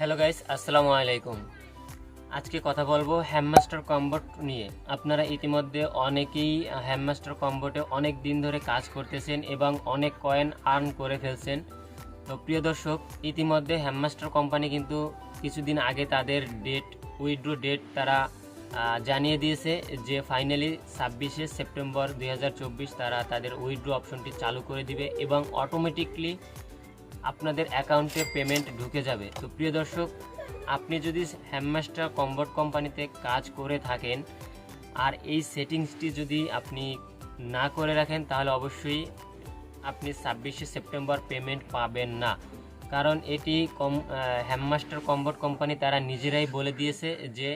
Hello guys আসসালামু আলাইকুম। আজকে কথা বলব হ্যামমাস্টার কম্বোট নিয়ে। আপনারা ইতিমধ্যে অনেকেই হ্যামমাস্টার কম্বোটে অনেক দিন ধরে কাজ করতেছেন এবং অনেক কয়েন আর্ন করে ফেলছেন। তো প্রিয় দর্শক, ইতিমধ্যে হ্যামমাস্টার কোম্পানি কিন্তু কিছুদিন আগে তাদের ডেট উইথড্র ডেট তারা জানিয়ে দিয়েছে যে ফাইনালি ছাব্বিশে সেপ্টেম্বর দু হাজার চব্বিশ তারা তাদের উইথড্র অপশনটি চালু করে দিবে এবং অটোমেটিকলি আপনাদের অ্যাকাউন্টে পেমেন্ট ঢুকে যাবে। তো প্রিয় দর্শক, আপনি যদি হ্যামমাস্টার কম্বোট কোম্পানিতে কাজ করে থাকেন, আর এই সেটিংসটি যদি আপনি না করে রাখেন, তাহলে অবশ্যই আপনি ছাব্বিশে সেপ্টেম্বর পেমেন্ট পাবেন না। কারণ এটি কম হ্যামমাস্টার কম্বোট কোম্পানি তারা নিজেরাই বলে দিয়েছে যে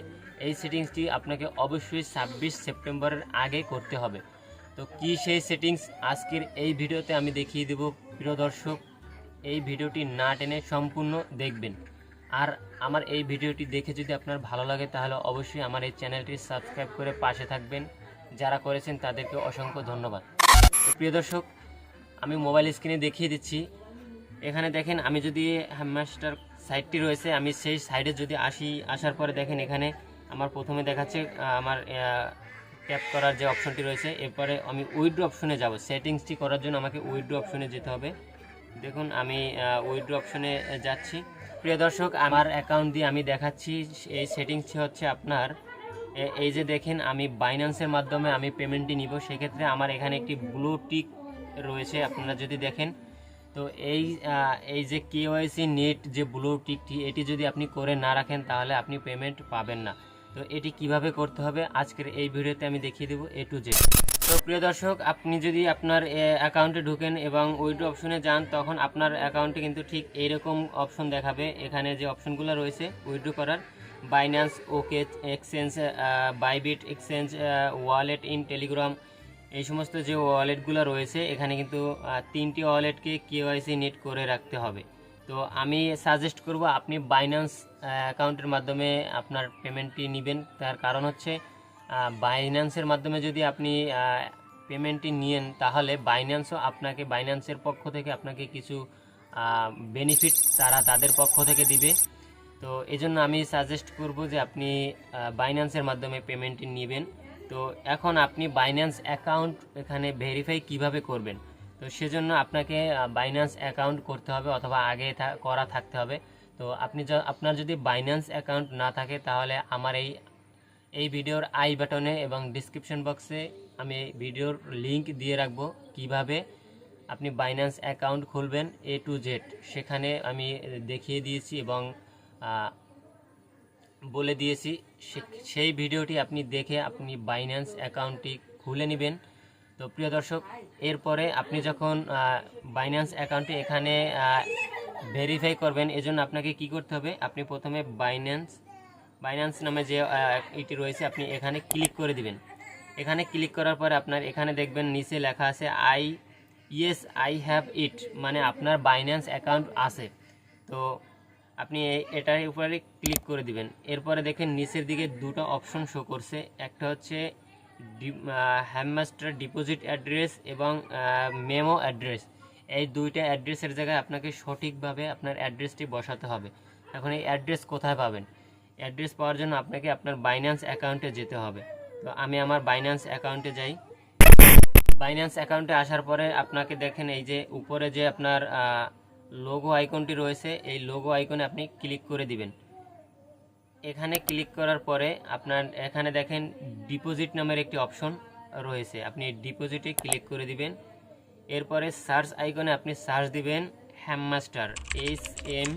এই সেটিংসটি আপনাকে অবশ্যই ছাব্বিশ সেপ্টেম্বরের আগে করতে হবে। তো কি সেই সেটিংস? আজকের এই ভিডিওতে আমি দেখিয়ে দেব। প্রিয় দর্শক এই ভিডিওটি না টেনে সম্পূর্ণ দেখবেন। আর আমার এই ভিডিওটি দেখে যদি আপনার ভালো লাগে, তাহলে অবশ্যই আমার এই চ্যানেলটি সাবস্ক্রাইব করে পাশে থাকবেন। যারা করেছেন, তাদেরকে অসংখ্য ধন্যবাদ। প্রিয় দর্শক, আমি মোবাইল স্ক্রিনে দেখিয়ে দিচ্ছি। এখানে দেখেন, আমি যদি হ্যামমাস্টার সাইটটি রয়েছে, আমি সেই সাইডে যদি আসি, আসার পরে দেখেন, এখানে আমার প্রথমে দেখাচ্ছে আমার ট্যাপ করার যে অপশনটি রয়েছে, এরপরে আমি উইড্রো অপশনে যাব। সেটিংসটি করার জন্য আমাকে উইড্রো অপশনে যেতে হবে। দেখুন, আমি উইড্রো অপশনে যাচ্ছি। প্রিয় দর্শক, আমার অ্যাকাউন্ট দিয়ে আমি দেখাচ্ছি, এই সেটিংসটি হচ্ছে আপনার এই যে দেখেন, আমি বাইন্যান্সের মাধ্যমে আমি পেমেন্টটি নিব। সেক্ষেত্রে আমার এখানে একটি ব্লু টিক রয়েছে, আপনারা যদি দেখেন। তো এই এই যে কেওয়াইসি নেট যে ব্লু টিকটি এটি যদি আপনি করে না রাখেন, তাহলে আপনি পেমেন্ট পাবেন না। তো এটি কীভাবে করতে হবে? আজকের এই ভিডিওতে আমি দেখিয়ে দেবো এ টু জেড তো প্রিয় দর্শক, আপনি যদি আপনার অ্যাকাউন্টে ঢুকেন এবং উইড্রো অপশনে যান, তখন আপনার অ্যাকাউন্টে কিন্তু ঠিক এইরকম অপশন দেখাবে। এখানে যে অপশনগুলো রয়েছে উইড্রো করার Binance okay exchange Bybit exchange wallet in Telegram এই সমস্ত যে ওয়ালেটগুলো রয়েছে, এখানে কিন্তু তিনটি ওয়ালেটকে কেওয়াইসি নেট করে রাখতে হবে। তো আমি সাজেস্ট করব, আপনি বাইন্যান্স অ্যাকাউন্টের মাধ্যমে আপনার পেমেন্টটি নেবেন। তার কারণ হচ্ছে বাইন্যান্সের মাধ্যমে যদি আপনি পেমেন্টটি নিয়েন, তাহলে বাইন্যান্সও আপনাকে বাইন্যান্সের পক্ষ থেকে আপনাকে কিছু বেনিফিট তারা তাদের পক্ষ থেকে দিবে। তো এই জন্য আমি সাজেস্ট করব যে আপনি বাইন্যান্সের মাধ্যমে পেমেন্টটি নেবেন। তো এখন আপনি বাইন্যান্স অ্যাকাউন্ট এখানে ভেরিফাই কীভাবে করবেন? তো সেজন্য আপনাকে বাইন্যান্স অ্যাকাউন্ট করতে হবে অথবা আগে করা থাকতে হবে। তো আপনি আপনার যদি বাইন্যান্স অ্যাকাউন্ট না থাকে, তাহলে আমার এই এই ভিডিওর আই বাটনে এবং ডিসক্রিপশন বক্সে আমি ভিডিওর লিংক দিয়ে রাখব কীভাবে আপনি বাইন্যান্স অ্যাকাউন্ট খুলবেন এ টু জেড সেখানে আমি দেখিয়ে দিয়েছি এবং বলে দিয়েছি সেই ভিডিওটি আপনি দেখে আপনি বাইন্যান্স অ্যাকাউন্টটি খুলে নেবেন। তো প্রিয় দর্শক, এরপরে আপনি যখন বাইন্যান্স অ্যাকাউন্টটি এখানে ভেরিফাই করবেন, এজন্য আপনাকে কি করতে হবে? আপনি প্রথমে বাইন্যান্স বাইন্যান্স নামে যে এটি রয়েছে, আপনি এখানে ক্লিক করে দিবেন। এখানে ক্লিক করার পরে আপনার, এখানে দেখবেন নিচে লেখা আছে I yes I have it মানে আপনার বাইন্যান্স অ্যাকাউন্ট আছে। তো আপনি এটার উপরে ক্লিক করে দিবেন। এরপরে দেখেন নিচের দিকে দুটো অপশন শো করছে। একটা হচ্ছে হ্যামমাস্টার ডিপোজিট অ্যাড্রেস এবং মেমো অ্যাড্রেস এই দুইটা অ্যাড্রেসের জায়গায় আপনাকে সঠিকভাবে আপনার অ্যাড্রেসটি বসাতে হবে। এখন এই অ্যাড্রেস কোথায় পাবেন? অ্যাড্রেস পাওয়ার জন্য আপনাকে আপনার বাইন্যান্স অ্যাকাউন্টে যেতে হবে। তো আমি আমার বাইন্যান্স অ্যাকাউন্টে যাই। বাইন্যান্স অ্যাকাউন্টে আসার পরে আপনাকে দেখেন এই যে উপরে যে আপনার লোগো আইকনটি রয়েছে, এই লোগো আইকনে আপনি ক্লিক করে দিবেন। এখানে ক্লিক করার পরে আপনার, এখানে দেখেন ডিপোজিট নামের একটি অপশন রয়েছে। আপনি ডিপোজিটে ক্লিক করে দিবেন। এরপরে সার্চ আইকনে আপনি সার্চ দিবেন হ্যামমাস্টার এইচ এম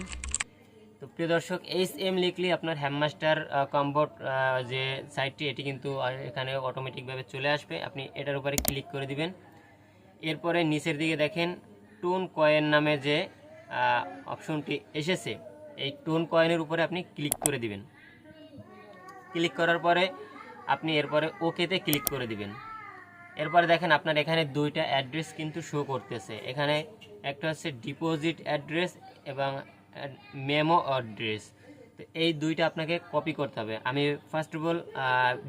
তো প্রিয় দর্শক এইচ এম লিখলে আপনার হ্যামমাস্টার কম্বোট যে সাইটটি এটি কিন্তু এখানে অটোমেটিকভাবে চলে আসবে। আপনি এটার উপরে ক্লিক করে দিবেন। এরপরে নিচের দিকে দেখেন টোন কয়েন নামে যে অপশনটি এসেছে, এই টোন কয়েনের উপরে আপনি ক্লিক করে দিবেন। ক্লিক করার পরে আপনি এরপরে ওকেতে ক্লিক করে দিবেন। এরপরে দেখেন, আপনার এখানে দুইটা অ্যাড্রেস কিন্তু শো করতেছে। এখানে একটা হচ্ছে ডিপোজিট অ্যাড্রেস এবং মেমো অ্যাড্রেস তো এই দুইটা আপনাকে কপি করতে হবে। আমি ফার্স্ট অফ অল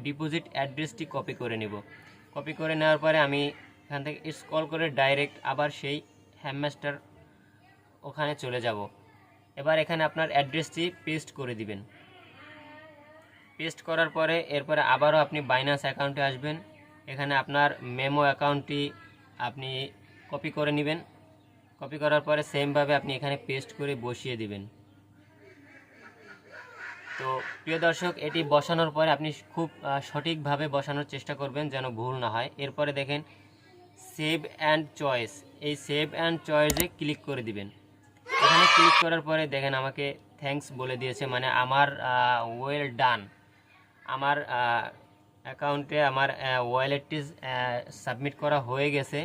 ডিপোজিট অ্যাড্রেসটি কপি করে নেব। কপি করে নেওয়ার পরে আমি এখান থেকে স্ক্রল করে ডাইরেক্ট আবার সেই হ্যামমাস্টার ওখানে চলে যাব। এবার এখানে আপনার অ্যাড্রেসটি পেস্ট করে দিবেন। পেস্ট করার পরে এরপরে আবারও আপনি বাইনান্স অ্যাকাউন্টে আসবেন। এখানে আপনার মেমো অ্যাকাউন্টটি আপনি কপি করে নেবেন। কপি করার পরে সেমভাবে আপনি এখানে পেস্ট করে বসিয়ে দিবেন। তো প্রিয় দর্শক, এটি বসানোর পরে আপনি খুব সঠিকভাবে বসানোর চেষ্টা করবেন যেন ভুল না হয়। এরপরে দেখেন সেভ অ্যান্ড চয়েস এই সেভ অ্যান্ড চয়েসে ক্লিক করে দিবেন। এখানে ক্লিক করার পরে দেখেন আমাকে থ্যাঙ্কস বলে দিয়েছে মানে আমার ওয়েল ডান আমার অ্যাকাউন্টে আমার ওয়ালেটটি সাবমিট করা হয়ে গেছে।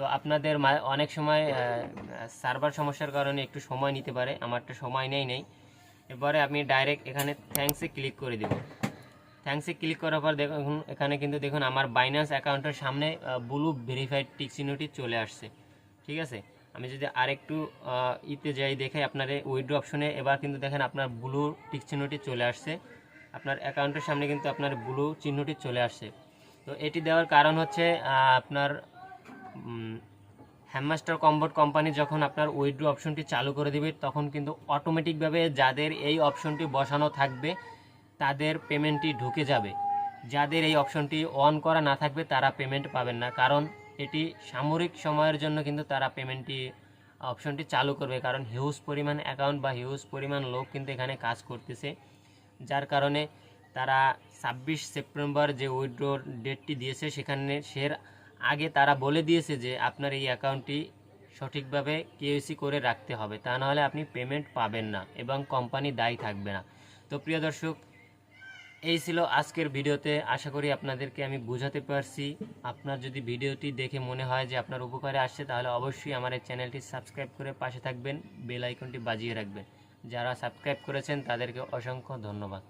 তো আপনাদের অনেক সময় সার্ভার সমস্যার কারণে একটু সময় নিতে পারে, আমারটা সময় নেই নেই। এরপরে আপনি ডাইরেক্ট এখানে থ্যাঙ্কসে ক্লিক করে দিব। থ্যাঙ্কসে ক্লিক করার পর দেখুন, এখানে কিন্তু দেখুন আমার বাইন্যান্স অ্যাকাউন্টের সামনে ব্লু ভেরিফাইড টিক চিহ্নটি চলে আসছে। ঠিক আছে? আমি যদি আরেকটু ইতে যাই, দেখে আপনার উইড্রো অপশনে এবার কিন্তু দেখেন আপনার ব্লু টিক চিহ্নটি চলে আসছে। আপনার অ্যাকাউন্টের সামনে কিন্তু আপনার ব্লু চিহ্নটি চলে আসছে। তো এটি দেওয়ার কারণ হচ্ছে আপনার হ্যামমাস্টার কম্বোট কোম্পানি যখন আপনার উইড্রো অপশনটি চালু করে দিবে, তখন কিন্তু অটোমেটিকভাবে যাদের এই অপশনটি বসানো থাকবে, তাদের পেমেন্টটি ঢুকে যাবে। যাদের এই অপশনটি অন করা না থাকবে, তারা পেমেন্ট পাবেন না। কারণ এটি সামরিক সময়ের জন্য কিন্তু তারা পেমেন্টটি অপশনটি চালু করবে। কারণ হিউজ পরিমাণ অ্যাকাউন্ট বা হিউজ পরিমাণ লোক কিন্তু এখানে কাজ করতেছে। যার কারণে তারা ছাব্বিশ সেপ্টেম্বর যে উইথড্র ডেটটি দিয়েছে, সেখানে, সের আগে তারা বলে দিয়েছে যে আপনার এই অ্যাকাউন্টটি সঠিকভাবে কেওসি করে রাখতে হবে, তা নাহলে আপনি পেমেন্ট পাবেন না এবং কোম্পানি দায়ী থাকবে না। তো প্রিয় দর্শক, এই ছিল আজকের ভিডিওতে। আশা করি আপনাদেরকে আমি বোঝাতে পারছি। আপনার যদি ভিডিওটি দেখে মনে হয় যে আপনার উপকারে আসছে, তাহলে অবশ্যই আমার এই চ্যানেলটি সাবস্ক্রাইব করে পাশে থাকবেন, বেল আইকনটি বাজিয়ে রাখবেন। যারা সাবস্ক্রাইব করেছেন, তাদেরকে অসংখ্য ধন্যবাদ।